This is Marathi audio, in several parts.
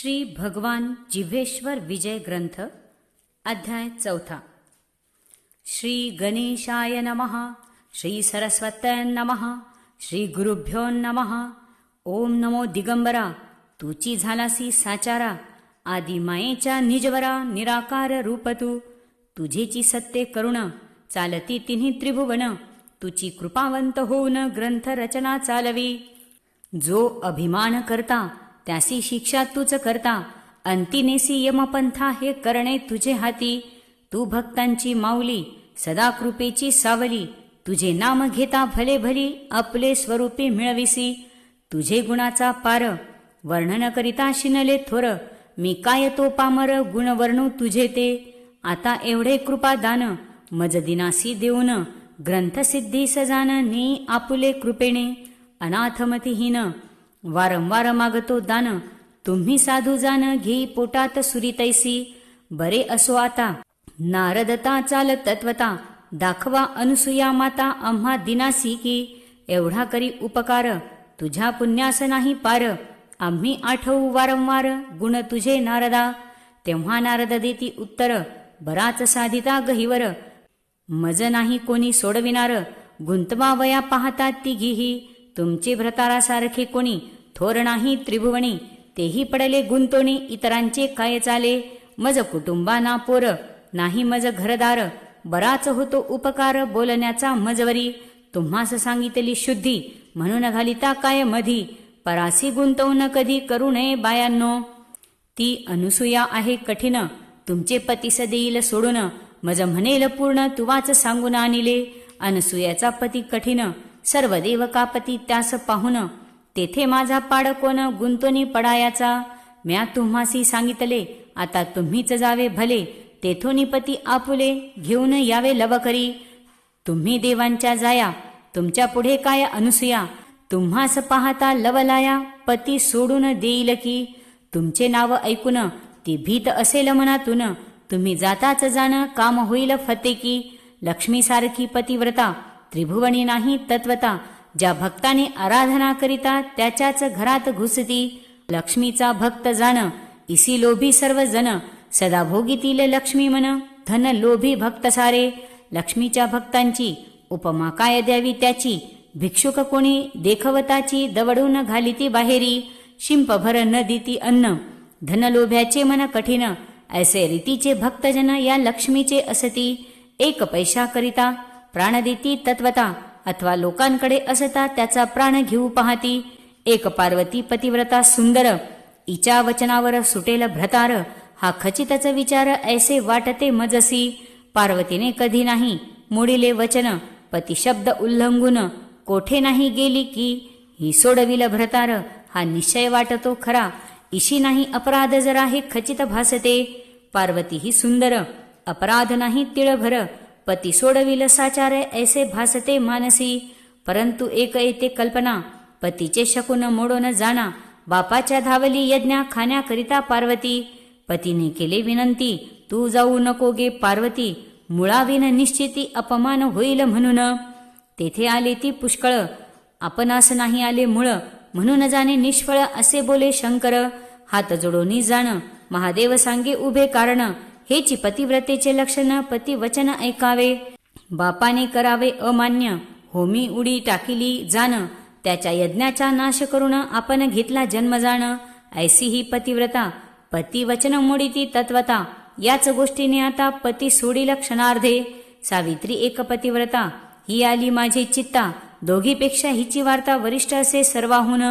श्री भगवान जिव्हेश्वर विजय ग्रंथ अध्याय चौथा. श्री गणेशाय नमः श्री सरस्वत्य नमः श्री गुरुभ्यो नमः ओम नमो दिगंबरा तुची झालासी साचारा आदि मायेच्या निजवरा निराकार रूप तू तुझेची सत्ते करुण चालती तिन्ही त्रिभुवन तुची कृपावंत होऊन ग्रंथ रचना चालवी. जो अभिमान करता त्यासी शिक्षा तूच करता. अंतिनेसी यमपंथा हे करणे तुझे हाती. तू भक्तांची माऊली सदा कृपेची सावली. तुझे नाम घेता भले भली आपले स्वरूपी मिळविसी. तुझे गुणाचा पार वर्णन करिता शिनले थोर. मी काय तो पामर गुण वर्णू तुझे ते. आता एवढे कृपा दान मज दिनासी देऊन. ग्रंथसिद्धी सजान नी आपुले कृपेने. अनाथमतीहीन वारंवार मागतो दान. तुम्ही साधू जाण घेई पोटात सुरीतैसी बरे असो आता. नारदता चाल तत्वता. दाखवा अनुसुया माता आम्हा दिनासी की. एवढा करी उपकार. तुझ्या पुण्यास नाही पार. आम्ही आठवू वारंवार गुण तुझे नारदा. तेव्हा नारद देती उत्तर. बराच साधिता गहिवर. मज नाही कोणी सोडविणार. गुंतवा वया पाहतात ती तुमचे भ्रतारासारखे कोणी थोर नाही त्रिभुवनी तेही पडले गुंतोणी इतरांचे काय चाले? मज कुटुंबा ना पोर नाही मज घरदार बराच होतो उपकार बोलण्याचा मजवरी. तुम्हास सांगितली शुद्धी म्हणून घालिता काय मधी? परासी गुंतवून कधी करू नये बायांनो? ती अनुसूया आहे कठीण तुमचे पतीस देईल सोडून. मज म्हणेल पूर्ण तुवाच सांगून आणिले. अनसुयाचा पती कठीण सर्व देवकापती त्यास पाहून तेथे माझा पाड कोण गुंतोनी पडायाचा? म्या तुम्हासी सांगितले आता तुम्हीच जावे भले तेथोनी पती आपुले घेऊन यावे लवकरी. तुम्ही देवांच्या जाया तुमच्यापुढे काय अनुसूया? तुम्हास पाहता लवलाया पती सोडून देईल की? तुमचे नाव ऐकून ती भीत असेल मनातून. तुम्ही जाताच जाणं काम होईल फते की? लक्ष्मीसारखी पतिव्रता त्रिभुवनी नाही तत्वता. ज्या भक्ताने आराधना करिता त्याच्याच घरात घुसती लक्ष्मीचा भक्त जाण इसी लोभी सर्व जन सदा भोगीतील लक्ष्मी मन धन लोभी भक्त सारे. लक्ष्मीच्या भक्तांची उपमा काय द्यावी त्याची? भिक्षुक कोणी देखवताची दवडून घालिती बाहेरी शिंपभर न दिती अन्न. धनलोभ्याचे मन कठीण ऐसे रीतीचे भक्तजन या लक्ष्मीचे असती. एक पैशा करिता प्राणदिती तत्वता अथवा लोकांकडे असता त्याचा प्राण घेऊ पाहती. एक पार्वती पतिव्रता सुंदर इच्या वचनावर सुटेल भ्रतार हा खचितच विचार ऐसे वाटते मजसी. पार्वतीने कधी नाही मुडिले वचन पतिशब्द उल्लंघून कोठे नाही गेली की ही सोडविल भ्रतार हा निश्चय वाटतो खरा इशी नाही अपराध जरा हे खचित भासते. पार्वती ही सुंदर अपराध नाही तिळभर पती सोडविल साचारे ऐसे भासते मानसी. परंतु एक येते कल्पना पतीचे शकून मोडून जाणा. बापाच्या धावली यज्ञा खाण्याकरिता पार्वती. पतीने केले विनंती तू जाऊ नको गे पार्वती. मुळाविन निश्चिती अपमान होईल म्हणून. तेथे आले ती पुष्कळ. आपणास नाही आले मुळ म्हणून जाणे निष्फळ असे बोले शंकर. हात जोडोनी जाण. महादेव सांगे उभे कारण. हेची पतिव्रतेचे लक्षण पतिवचन ऐकावे. बापाने करावे अमान्य. होमी उडी टाकिली जाण. त्याच्या यज्ञाचा नाश करून आपण घेतला जन्म जाण. ऐसी ही पतिव्रता पतिवचन मोडीती तत्वता. याच गोष्टीने आता पती सोडील क्षणार्धे सावित्री एक पतिव्रता. ही आली माझी चित्ता. दोघीपेक्षा हिची वार्ता वरिष्ठ असे सर्वाहून.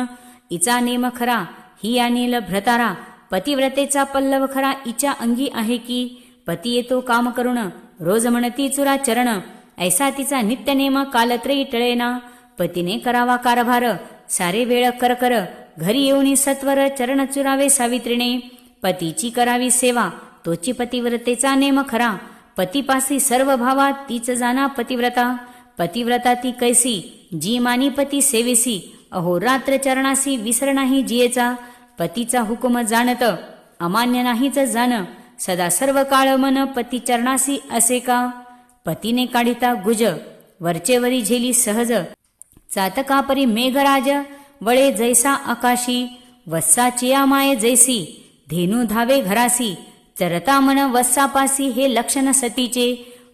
इचा नेम खरा. ही आणील भ्रतारा. पतिव्रतेचा पल्लव खरा इच्या अंगी आहे की पती येतो काम करून रोज म्हणती चुरा चरण ऐसा तिचा नित्यनेम कालत्रयी टळेना पतीने करावा कारभार सारे वेळ कर कर घरी येऊनी सत्वर चरण चुरावे सावित्रीने पतीची करावी सेवा तोची पतिव्रतेचा नेम खरा पतीपासी सर्व भावा तीच जाना पतिव्रता पतिव्रता ती कैसी जी मानी पती सेवेसी अहो रात्र चरणासी विसर नाही जियेचा पतीचा हुकुम जाणत अमान्य नाहीच जाण सदा सर्व काळ मन पती चरणासी असे का? पतीने काढिता गुज वरचेवरी झेली सहज. चातकापरी मेघराज वळे जैसा आकाशी वत्साची चिया माये जैसी धेनू धावे घरासी चरता मन वत्सापासी हे लक्षण सतीचे.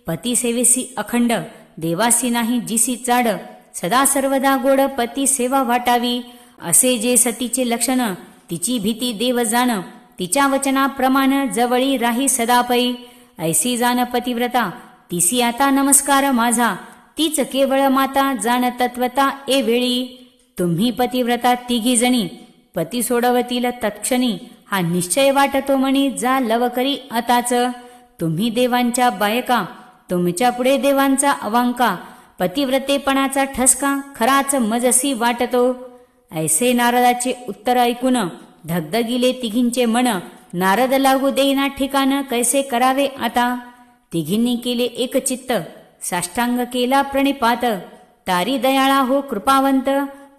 पती सेवेसी अखंड देवासी नाही जिसी चाड. सदा सर्वदा गोड पती सेवा वाटावी असे जे सतीचे लक्षण तिची भीती देव जाण तिच्या वचनाप्रमाण जवळी राही सदापई ऐसी जाण पतिव्रता तिसी आता नमस्कार माझा तीच केवळ माता जाण तत्वता ए वेळी. तुम्ही पतिव्रता तिघी जणी पती सोडवतील तत्क्षणी हा निश्चय वाटतो म्हणी जा लवकरी आताच. तुम्ही देवांच्या बायका तुमच्यापुढे देवांचा अवांका पतिव्रतेपणाचा ठसका खराच मजसी वाटतो. ऐसे नारदाचे उत्तर ऐकून धगधगिले तिघींचे मन नारद लागू देईना ठिकाण कैसे करावे आता? तिघींनी केले एक चित्त साष्टांग केला प्रणिपात तारी दयाळा हो कृपावंत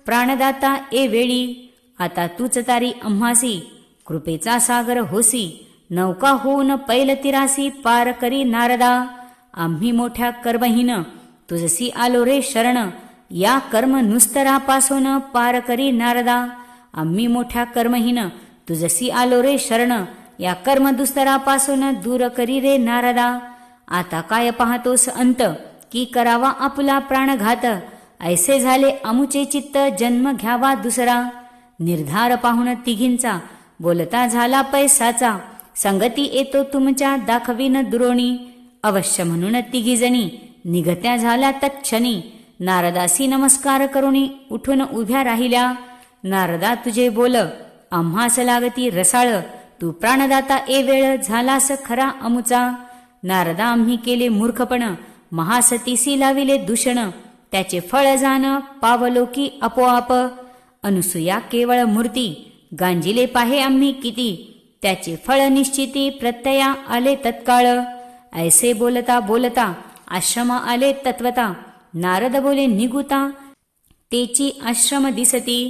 प्राणदाता ए वेळी. आता तूच तारी अम्हासी कृपेचा सागर होसी नौका होऊन पैल तिरासी पार करी नारदा. आम्ही मोठ्या कर्महीन तुझसी आलो रे शरण या कर्म नुस्तरापासून पार करी नारदा. आम्ही मोठ्या कर्महीन तुझसी आलो रे शरण. या कर्म दुस्तरापासून दूर करी रे नारदा. आता काय पाहतोस अंत? की करावा आपला प्राणघात? ऐसे झाले अमुचे चित्त जन्म घ्यावा दुसरा. निर्धार पाहून तिघींचा बोलता झाला पैसाचा. संगती येतो तुमच्या दाखवीन दुरोणी. अवश्य म्हणून तिघीजणी निघत्या झाल्या तत्क्षणी. नारदासी नमस्कार करुणी उठून उभ्या राहिल्या. नारदा तुझे बोल आम्हास लागती रसाळ तू प्राणदाता ए वेळ झालास खरा अमुचा. नारदा आम्ही केले मूर्खपण महासतीसी लाविले दूषण त्याचे फळ जाण पावलोकी आपोआप. अनुसुया केवळ मूर्ती गांजिले पाहे आम्ही किती त्याचे फळ निश्चिती प्रत्यया आले तत्काळ. ऐसे बोलता बोलता आश्रम आले तत्वता नारद बोले निगुता तेची आश्रम दिसती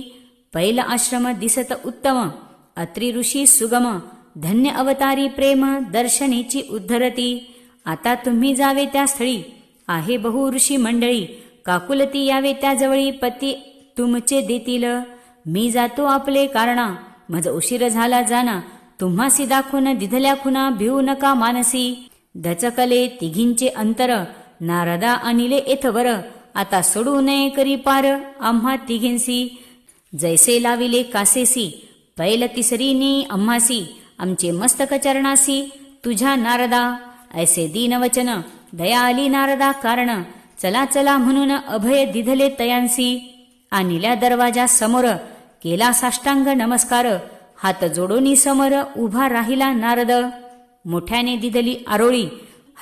पैल आश्रम दिसत उत्तम अत्रि ऋषी सुगम धन्य अवतारी प्रेम दर्शनेची उद्धरती. आता तुम्ही जावे त्या स्थळी आहे बहु ऋषी मंडळी काकुलती यावे त्याजवळी पती तुमचे देतील. मी जातो आपले कारणा मज उशीर झाला जाना तुम्हासी दाखवून दिधल्या खुना भिवू नका मानसी. दचकले तिघींचे अंतर नारदा अनिले एथवर आता सोडू नये करी पार आम्हा तिघींसी. जैसे लाविले कासेसी पैल तिसरीनी अम्हासी. आमचे मस्तक चरणासी तुझ्या नारदा. ऐसे दीनवचन दया आली नारदा कारण. चला चला म्हणून अभय दिधले तयांसी. आणिल्या दरवाजा समोर केला साष्टांग नमस्कार. हात जोडोनी समोर उभा राहिला नारद. मोठ्याने दिदली आरोळी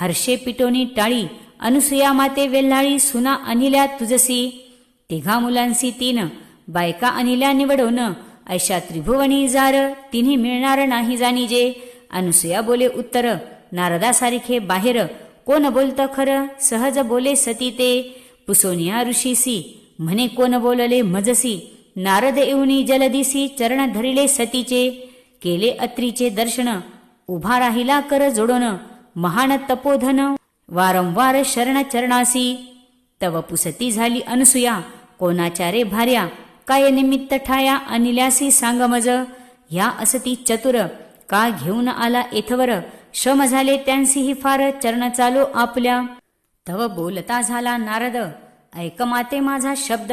हर्षे पिटोनी टाळी. अनुसुया माते वेल्हाळी सुना अनिल्या तुझसी तिघा मुलांसी तीन बायका अनिल्या निवडवून ऐशा त्रिभुवनी जार तिन्ही मिळणार नाही जाणीजे. अनुसुया बोले उत्तर नारदासारखे बाहेर. कोण बोलतं खरं सहज बोले सती ते पुसोनिया ऋषीसी म्हणे कोण बोलले मजसी. नारद येऊनी जलदिसी चरण धरिले सतीचे. केले अत्रीचे दर्शन उभा राहिला कर जोडोन. महान तपोधन वारंवार शरण चरणासी तव पुसती झाली अनसुया कोणाच्या रे भार्या? काय निमित्त ठाया अनिल्यासी सांग मज ह्या असती चतुर का घेऊन आला एथवर? श्रम झाले त्यांसीही फार चरण चालो आपल्या. तव बोलता झाला नारद ऐक माते माझा शब्द.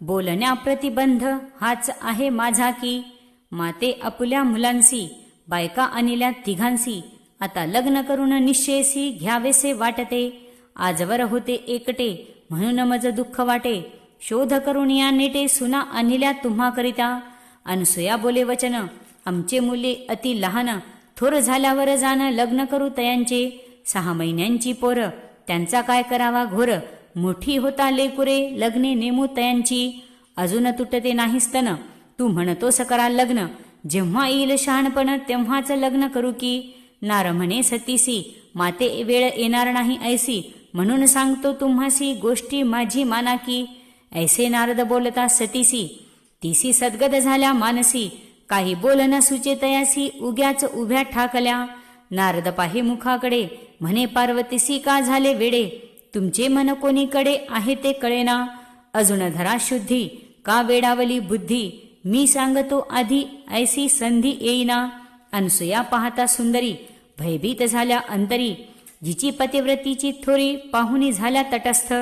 बोलण्या प्रतिबंध हाच आहे माझा की. माते आपल्या मुलांसी बायका अनिल्या तिघांसी. आता लग्न करून निश्चयसी घ्यावेसे वाटते. आजवर होते एकटे म्हणून मज दुःख वाटे. शोध करून या नेटे सुना अनिल्या तुम्हाकरिता. अनसुया बोले वचन आमचे मुले अति लहान. थोर झाल्यावर जाणं लग्न करू तयांचे. सहा महिन्यांची पोर त्यांचा काय करावा घोर. मोठी होता लेकुरे लग्ने नेमू तयांची. अजून तुटते नाही स्तन. तू म्हणतोस करा लग्न. जेव्हा येईल शहाणपण तेव्हाच लग्न करू की. नार म्हणे सतीसी माते वेळ येणार नाही ऐसी. म्हणून सांगतो तुम्हासी गोष्टी माझी माना की ऐसे नारद बोलता सतीसी तिसी सद्गद झाल्या मानसी. काही बोल न सुचे तयासी उग्याच उभ्या ठाकल्या. नारद पाहे मुखाकडे म्हणे पार्वतीसी का झाले वेडे? तुमचे मन कोणीकडे आहे ते कळेना. अजून धरा शुद्धी का वेडावली बुद्धी? मी सांगतो आधी ऐसी संधी येईना. अनसुया पाहता सुंदरी भयभीत झाल्या अंतरी. जिची पतिव्रतीची थोरी पाहुणी झाल्या तटस्थ.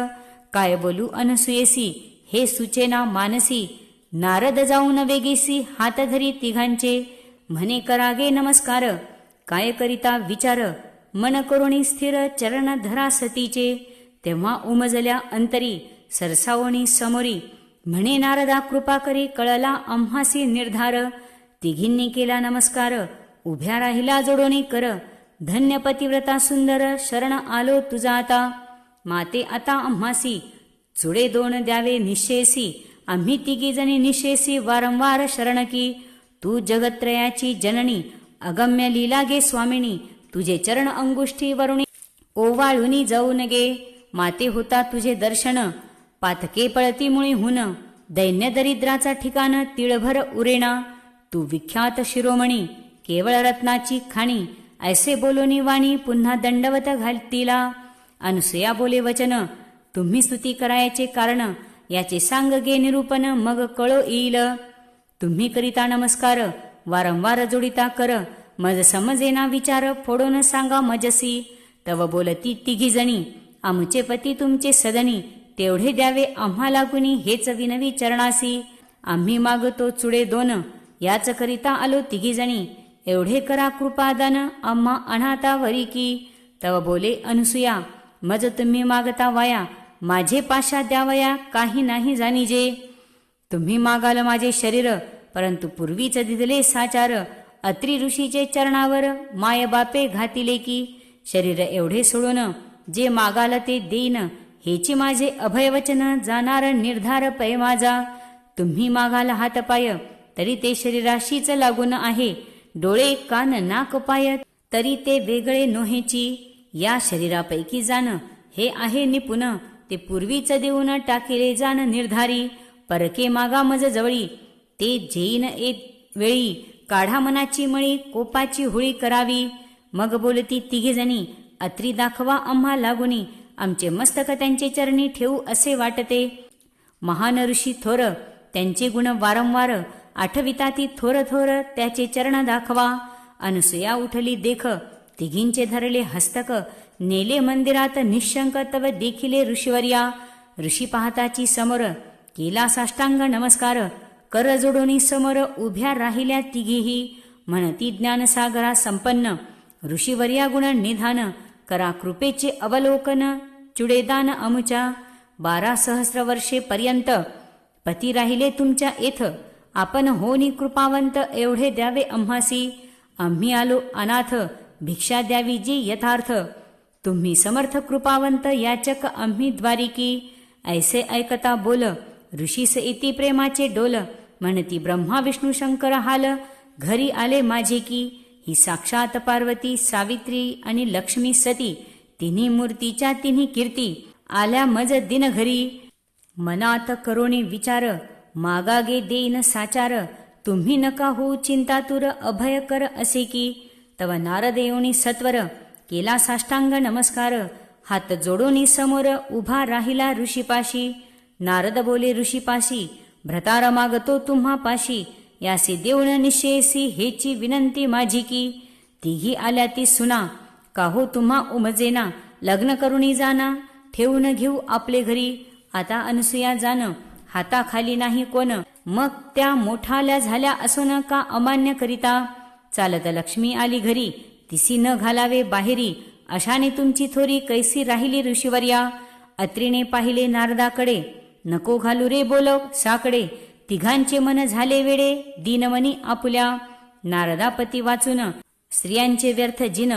काय बोलू अनसुयेसी हे सुचेना मानसी. नारद जाऊन वेगेसी हात धरी तिघांचे. म्हणे करागे नमस्कार. काय करिता विचार. मन करुणी स्थिर चरण धरा सतीचे. तेव्हा उमजल्या अंतरी सरसावणी समोरी. म्हणे नारदा कृपा करी कळला आम्हासी निर्धार. तिघींनी केला नमस्कार. उभ्या राहिला जोडोनी कर. धन्य पतिव्रता सुंदर शरण आलो तुझा आता. माते आता आम्हासी चुडे दोन द्यावे निशेसी. आम्ही तिघी जणी निशेसी वारंवार शरण की. तू जगत्रयाची जननी अगम्य लीला गे स्वामिनी. तुझे चरण अंगुष्ठी वरुणी ओवाळुनी जाऊन गे. माते होता तुझे दर्शन पातके पळती मुळी हुन दैन्य दरिद्राचा ठिकाण तिळभर उरेणा. तू विख्यात शिरोमणी केवळ रत्नाची खाणी ऐसे बोलोनी वाणी पुन्हा दंडवत घालतीला. अनुसया बोले वचन तुम्ही स्तुती करायचे कारण याचे सांग गे निरूपण मग कळो येईल. तुम्ही करिता नमस्कार वारंवार जोडिता कर मज समजेना विचार फोडून सांगा मजसी. तव बोलती तिघी जणी आमचे पती तुमचे सदनी तेवढे द्यावे आम्हाला गुणी हेच विनवी चरणासी. आम्ही मागतो चुडे दोन याच करिता आलो तिघी जणी. एवढे करा कृपादान अम्मा अनाथा वरी की. तव बोले अनुसुया मज तुम्ही मागता वाया. माझे पाशा द्यावया काही नाही जाणीजे. तुम्ही मागाल माझे शरीर परंतु पूर्वीच दिदले साचार. अत्री ऋषीचे चरणावर माय बापे घातिले की. शरीर एवढे सोडून जे मागाल ते देईन. हेची माझे अभयवचन जाणार निर्धार पै माझा. तुम्ही मागाल हातपाय तरी ते शरीराशीच लागून आहे. डोळे कान नाक पाय तरी ते वेगळे नोहेची. या शरीरापैकी जाण हे आहे निपुण. ते पूर्वीच देऊन टाकेले जाण निर्धारी. परके मागा मज जवळी. ते जेईन एक वेळी काढा मनाची मळी कोपाची होळी करावी. मग बोलती तिघे जणी अत्री दाखवा आम्हा लागुनी. आमचे मस्तक त्यांचे चरणी ठेवू असे वाटते. महान ऋषी थोर त्यांचे गुण वारंवार. आठविता ती थोर थोर त्याचे चरण दाखवा. अनुसया उठली देख तिघींचे धरले हस्तक नेले मंदिरात निशंक तव देखिले ऋषीवर्या. ऋषी पाहताची समोर केला साष्टांग नमस्कार कर जोडोनी समोर उभ्या राहिल्या तिघीही. म्हणती ज्ञानसागरा संपन्न ऋषीवर्या गुण निधान करा कृपेचे अवलोकन चुडेदान अमुच्या बारा सहस्र वर्षे पर्यंत पती राहिले तुमच्या येथ आपण होनी कृपावंत एवढे द्यावे आम्हासी. आम्ही आलो अनाथ भिक्षा द्यावी जी यथार्थ. तुम्ही समर्थ कृपावंत याचक आम्ही द्वारिकी. ऐसे ऐकता बोल ऋषीस इति प्रेमाचे डोल. म्हणती ब्रह्मा विष्णू शंकर हाल घरी आले माझे की ही साक्षात पार्वती सावित्री आणि लक्ष्मी सती तिन्ही मूर्तीच्या तिन्ही कीर्ती. आल्या मज दिन घरी मनात करोणी विचार मागागे देईन साचार तुम्ही नका हो चिंतातुर अभय कर असे की. तव नारदेवनी सत्वर केला साष्टांग नमस्कार. हात जोडोनी समोर उभा राहिला ऋषीपाशी. नारद बोले ऋषीपाशी भ्रतार मागतो तुम्हा पाशी. यासी देऊन निशेसी हेची विनंती माझी की. तिघी आल्या ती सुना. काहो तुम्हा उमजेना. लग्न करुणी जाना. ठेवून घेऊ आपले घरी. आता अनसुया जाणं हाताखाली नाही कोण. मग त्या मोठाल्या झाल्या असून का अमान्य करिता चालत लक्ष्मी आली घरी. तिसी न घालावे बाहेरी. अशाने तुमची थोरी कैसी राहिली ऋषीवर्या? अत्रीने पाहिले नारदाकडे. नको घालू रे बोलव साकडे. तिघांचे मन झाले वेडे. दिनमनी आपुल्या. नारदापती वाचून. स्त्रियांचे व्यर्थ जिन.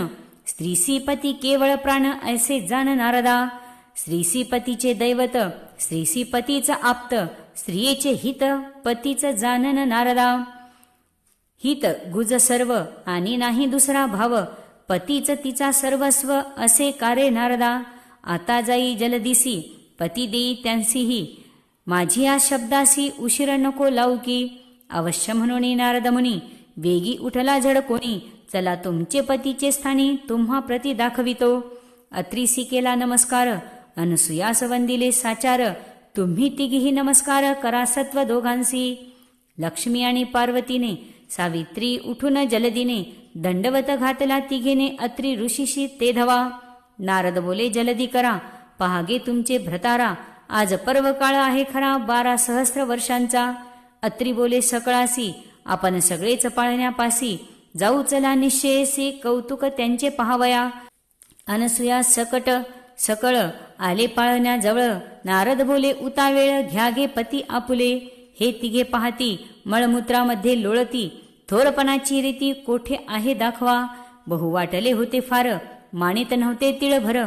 स्त्रीसी पती केवळ प्राण ऐसे जाण नारदा. स्त्रीसी पतीचे दैवत. स्त्रीसी पतीचं आप्त स्त्रियेचे हित पतीचं जानन नारदा. हित गुज सर्व आणि नाही दुसरा भाव पतीच तिचा सर्वस्व असे कारे नारदा. आता जाई जलदिसी पती देई त्यांसीही. माझी या शब्दासी उशीर नको लावू की अवश्य म्हणून नारद मुनी वेगी उठला झड कोणी चला तुमचे पतीचे स्थानी तुम्हा प्रती दाखवितो. अत्रिसी केला नमस्कार अनसुयासवंदिले साचार तुम्ही तिघीही नमस्कार करा सत्व दोघांसी. लक्ष्मी आणि पार्वतीने सावित्री उठून जलदीने दंडवत घातला तिघेने अत्री ऋषीशी ते धवा. नारद बोले जलदी करा पहागे तुमचे भ्रतारा आज पर्व काळ आहे खरा बारा सहस्र वर्षांचा. अत्री बोले सकळासी आपण सगळेच पाळण्यापासी जाऊ चला निश्चयसी कौतुक त्यांचे पहावया. अनसुया सकट सकळ आले पाळण्याजवळ नारद बोले उतावेळ घ्या गे पती आपुले. हे तिघे पाहती मळमूत्रामध्ये लोळती. थोरपणाची रीती कोठे आहे दाखवा. बहु वाटले होते फार मानित नव्हते तिळभर.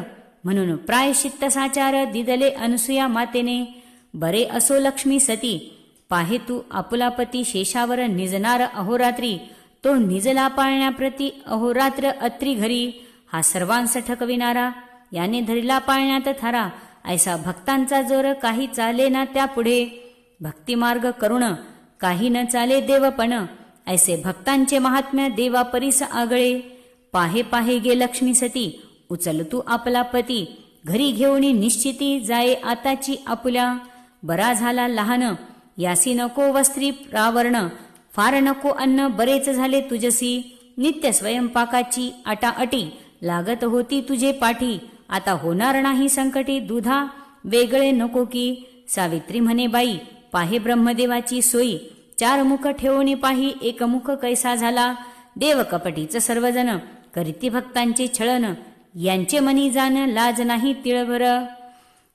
म्हणून प्रायश्चित्त साचार दिदले अनसुया मातेने. बरे असो लक्ष्मी सती. पाहे तू आपुलापती शेषावर निजणार अहोरात्री. तो निजला पाळण्याप्रती अहोरात्र अत्री घरी. हा सर्वांस ठकविणारा याने धरिला पाळण्यात थारा. ऐसा भक्तांचा जोर काही चाले ना त्यापुढे भक्तिमार्ग करुण काही न चाले देवपण. ऐसे भक्तांचे महात्म्य देवा परीस आगळे. पाहे पाहे गे लक्ष्मी सती उचल तू आपला पती. घरी घेऊन निश्चिती जाये आताची आपुल्या. बरा झाला लहान यासी नको वस्त्री प्रावरण. फार नको अन्न बरेच झाले तुझसी. नित्य स्वयंपाकाची आटाअटी लागत होती तुझे पाठी. आता होणार नाही संकटी दुधा वेगळे नको की. सावित्री म्हणे बाई पाहे ब्रह्मदेवाची सोयी. चार मुख ठेवणी पाही एक मुख कैसा झाला? देव कपटीच सर्वजण करीती भक्तांचे छळन. यांचे मनी जाण लाज नाही तिळभर.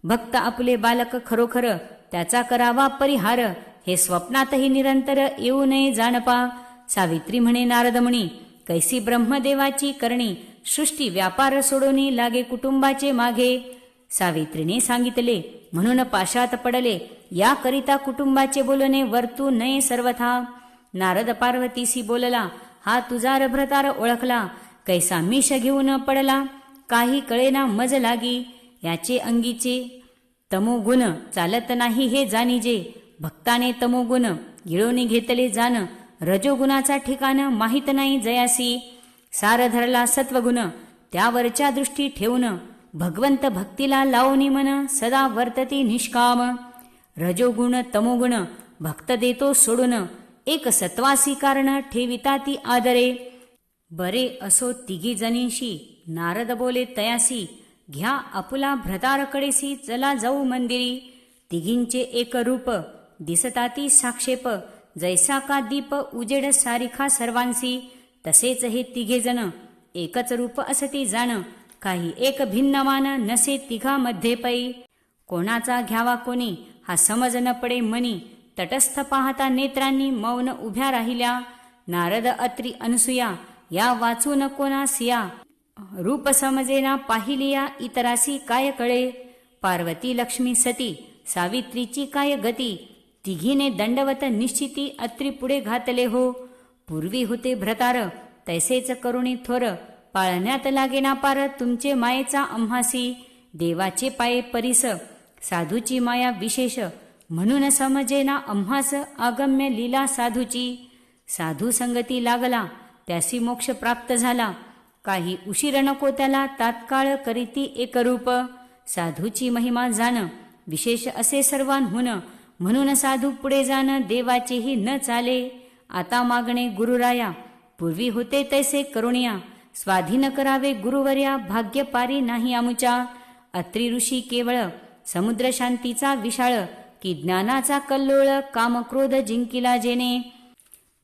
भक्त आपले बालक खरोखर त्याचा करावा परिहार. हे स्वप्नातही निरंतर येऊ नये जाणपा. सावित्री म्हणे नारदमणी कैसी ब्रह्मदेवाची करणी. सृष्टी व्यापार सोडून लागे कुटुंबाचे मागे. सावित्रीने सांगितले म्हणून पाशात पडले. याकरिता कुटुंबाचे बोलणे वर्तू नये सर्वथा. नारद पार्वतीसी बोलला हा तुझा रभ्रतार ओळखला. कैसा मिश घेऊन पडला. काही कळेना मज लागी. याचे अंगीचे तमोगुण चालत नाही हे जाणीजे. भक्ताने तमोगुण गिळवणी घेतले जाण. रजोगुणाचा ठिकाण माहीत नाही जयासी. सार धरला सत्वगुण त्यावरच्या दृष्टी ठेवून भगवंत भक्तीला लावणी मन सदा वर्तती निष्काम. रजोगुण तमोगुण भक्त देतो सोडून एक सत्वासी कारण ठेविता ती आदरे. बरे असो तिघी जनीशी नारद बोले तयासी घ्या आपुला भ्रतारकडेसी चला जाऊ मंदिरी. तिघींचे एक रूप दिसता ती साक्षेप जैसा का दीप उजेड सारिखा सर्वांसी. तसेच हे तिघे जण एकच रूप असती जाण काही एक भिन्नमान नसे नसे तिघामध्ये पै. कोणाचा घ्यावा कोणी हा समज न पडे मनी तटस्थ पाहता नेत्रांनी मौन उभ्या राहिल्या. नारद अत्री अनसुया या वाचू नको ना सिया? रूप समजेना पाहिलिया इतरासी काय कळे? पार्वती लक्ष्मी सती सावित्रीची काय गती? तिघीने दंडवत निश्चिती अत्री पुढे घातले हो. पूर्वी होते भ्रतार तैसेच करुणी थोर पाळण्यात लागेना पार तुमचे मायेचा आम्हासी देवाचे पाये परिस साधूची माया विशेष म्हणून समजेना आम्हास आगम्य लीला साधूची. साधू संगती लागला त्यासी मोक्ष प्राप्त झाला काही उशीर नको त्याला तात्काळ करीती एकरूप. साधूची महिमा जाण विशेष असे सर्वांहून म्हणून साधू पुढे जाण देवाचेही न चाले. आता मागणे गुरुराया. पूर्वी होते तैसे करुणिया. स्वाधीन करावे गुरुवर्या भाग्यपारी नाही आमुच्या अत्री ऋषी केवळ समुद्र शांतीचा विशाळ की ज्ञानाचा कल्लोळ कामक्रोध जिंकिला जेने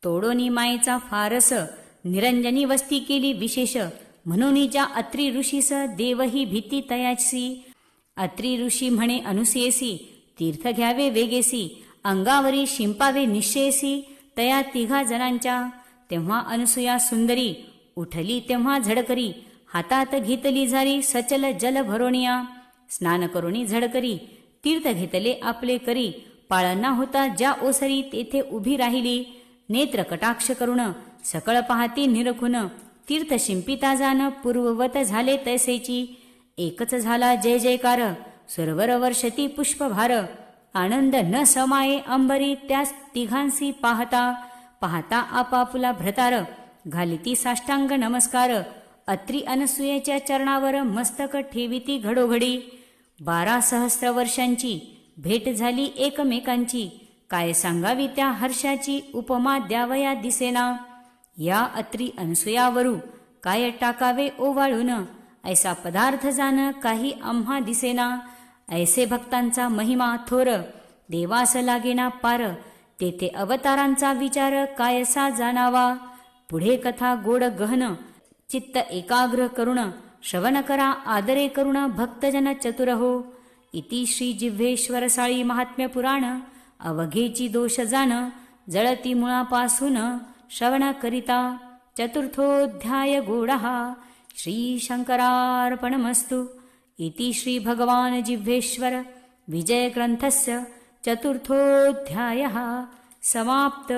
तोडोनी मायेचा फारस निरंजनी वस्ती केली विशेष. म्हणून ज्या अत्री ऋषीस देवही भीती तयाची. अत्री ऋषी म्हणे अनुसेसी तीर्थ घ्यावे वेगेसी अंगावरी शिंपावे निश्चयसी तया तिघा जणांच्या तेव्हा अनुसूया सुंदरी उठली तेव्हा झडकरी हातात घेतली झारी सचल जल भरोणिया. स्नान करुणी झडकरी तीर्थ घेतले आपले करी. पाळणा होता ज्या ओसरी तेथे उभी राहिली. नेत्र कटाक्ष करुण सकळ पाहती निरखुन तीर्थ शिंपिता जाण पूर्ववत झाले तैसेची. एकच झाला जय जयकार सुरवर वर्षती पुष्पभार. आनंद न समाये अंबरी त्यास तिघांसी पाहता पाहता आपापुला भ्रतार घालिती साष्टांग नमस्कार अत्री अनसुयेच्या चरणावर मस्तक ठेविती घडोघडी. बारा सहस्र वर्षांची भेट झाली एकमेकांची काय सांगावी त्या हर्षाची उपमा द्यावया दिसेना. या अत्री अनसुयावरू काय टाकावे ओवाळून ऐसा पदार्थ जाण काही आम्हा दिसेना. ऐसे भक्तांचा महिमा थोर देवास लागेना पार. तेथे अवतारांचा विचार कायसा जाणावा. पुढे कथा गोड गहन चित्त एकाग्र करुण श्रवण करा आदरे करुण भक्तजन चतुर हो. इति श्री जिव्हेश्वर साळी महात्म्य पुराण अवघेची दोष जाण जळती मुळापासून श्रवण करिता. चतुर्थोऽध्याय गोडः. श्रीशङ्करार्पणमस्तु इति श्रीभगवान् जिह्वेश्वर विजयग्रन्थस्य चतुर्थोऽध्यायः समाप्त